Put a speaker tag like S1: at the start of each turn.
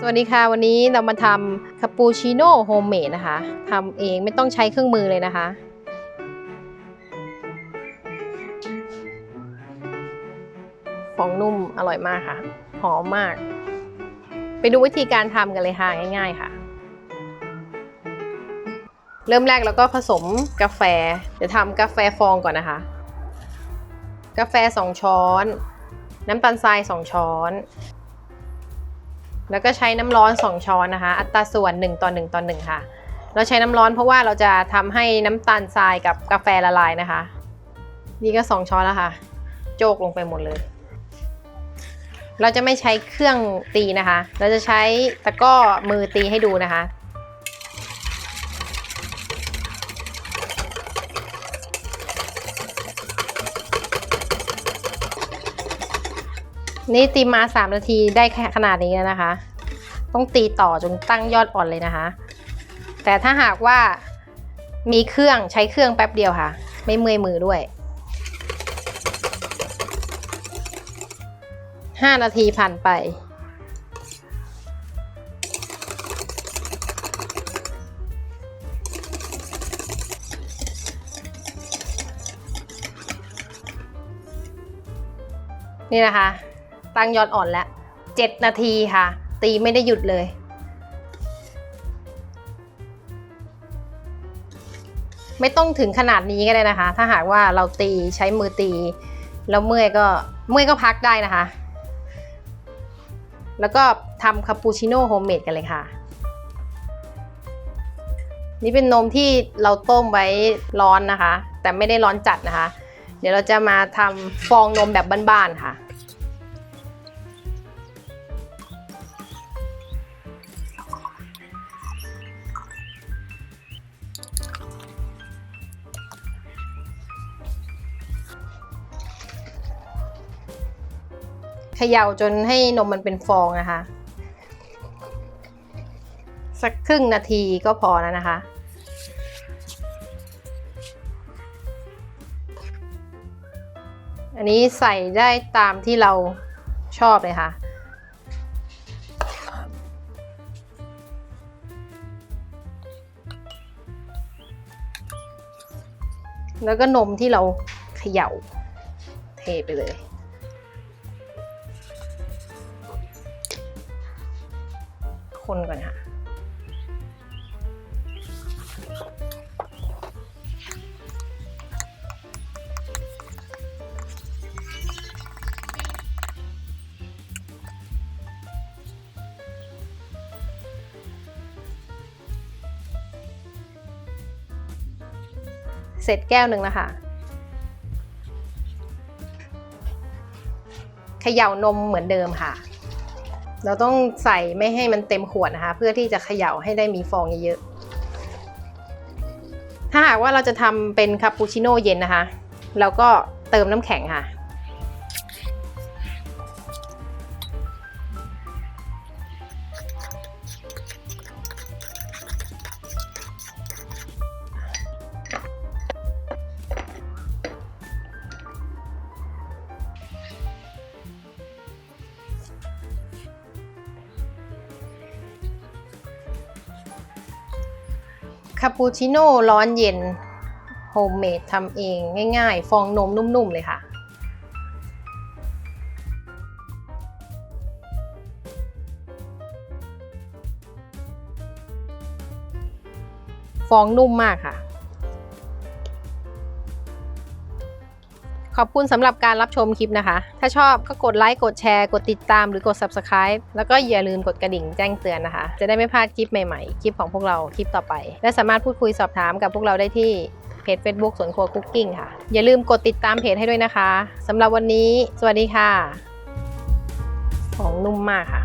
S1: สวัสดีค่ะ วันนี้เรามาทำคาปูชิโน่โฮมเมดนะคะทำเองไม่ต้องใช้เครื่องมือเลยนะคะ ฟองนุ่มอร่อยมากค่ะ หอมมาก ไปดูวิธีการทำกันเลยค่ะง่าย ๆ ค่ะ เริ่มแรกเราก็ผสมกาแฟเดี๋ยวทำกาแฟฟองก่อนนะคะ กาแฟ 2 ช้อน น้ำตาลทราย 2 ช้อน แล้วก็ใช้น้ำร้อน2ช้อนนะคะ อัตราส่วน1ต่อ1ต่อ1ค่ะ เราใช้น้ำร้อนเพราะว่าเราจะทำให้น้ำตาลทรายกับกาแฟละลายนะคะ นี่ก็ 2 ช้อนแล้วค่ะ โจกลงไปหมดเลย เราจะไม่ใช้เครื่องตีนะคะ เราจะใช้ตะก้อมือตีให้ดูนะคะ นี่ตีมา 3 นาทีได้ขนาดนี้แล้วนะคะ ต้องตีต่อจนตั้งยอดอ่อนเลยนะคะ แต่ถ้าหากว่ามีเครื่องใช้เครื่องแป๊บเดียวค่ะ ไม่เมื่อยมือด้วย 5 นาทีผ่านไปนี่นะคะ ตั้งยอดอ่อนแล้ว7นาทีค่ะ ตีไม่ได้หยุดเลยไม่ต้องถึงขนาดนี้ก็ได้นะคะ ถ้าหากว่าเราตีใช้มือตี แล้วเมื่อยก็เมื่อยก็พักได้นะคะ แล้วก็ทำคาปูชิโน่โฮมเมดกันเลยค่ะ นี่เป็นนมที่เราต้มไว้ร้อนนะคะ แต่ไม่ได้ร้อนจัดนะคะ เดี๋ยวเราจะมาทำฟองนมแบบบ้านๆค่ะ เขย่าจนให้นมมันเป็นฟองนะคะ สักครึ่งนาทีก็พอแล้วนะคะ อันนี้ใส่ได้ตามที่เราชอบเลยค่ะแล้วก็นมที่เราเขย่าเทไปเลย คนก่อนค่ะ เสร็จแก้วหนึ่งแล้วค่ะเขย่านมเหมือนเดิมค่ะ เราต้องใส่ไม่ให้มันเต็มขวดนะคะ เพื่อที่จะเขย่าให้ได้มีฟองเยอะๆถ้าหากว่าเราจะทำเป็นคาปูชิโน่เย็นนะคะ เราก็เติมน้ำแข็งค่ะ คาปูชิโน่ร้อนเย็นโฮมเมดทำเองง่ายๆ ฟองนมนุ่มๆเลยค่ะ ฟองนุ่มมากค่ะ ขอบคุณสำหรับการรับชมคลิปนะคะ ถ้าชอบก็กดไลค์ กดแชร์ กดติดตามหรือกด Subscribe แล้วก็อย่าลืมกดกระดิ่งแจ้งเตือนนะคะ จะได้ไม่พลาดคลิปใหม่ๆ คลิปของพวกเราคลิปต่อไป และสามารถพูดคุยสอบถามกับพวกเราได้ที่เพจ Facebook สวนครัวคุกกิ้งค่ะ อย่าลืมกดติดตามเพจให้ด้วยนะคะสำหรับวันนี้ สวัสดีค่ะ ของนุ่มมากค่ะ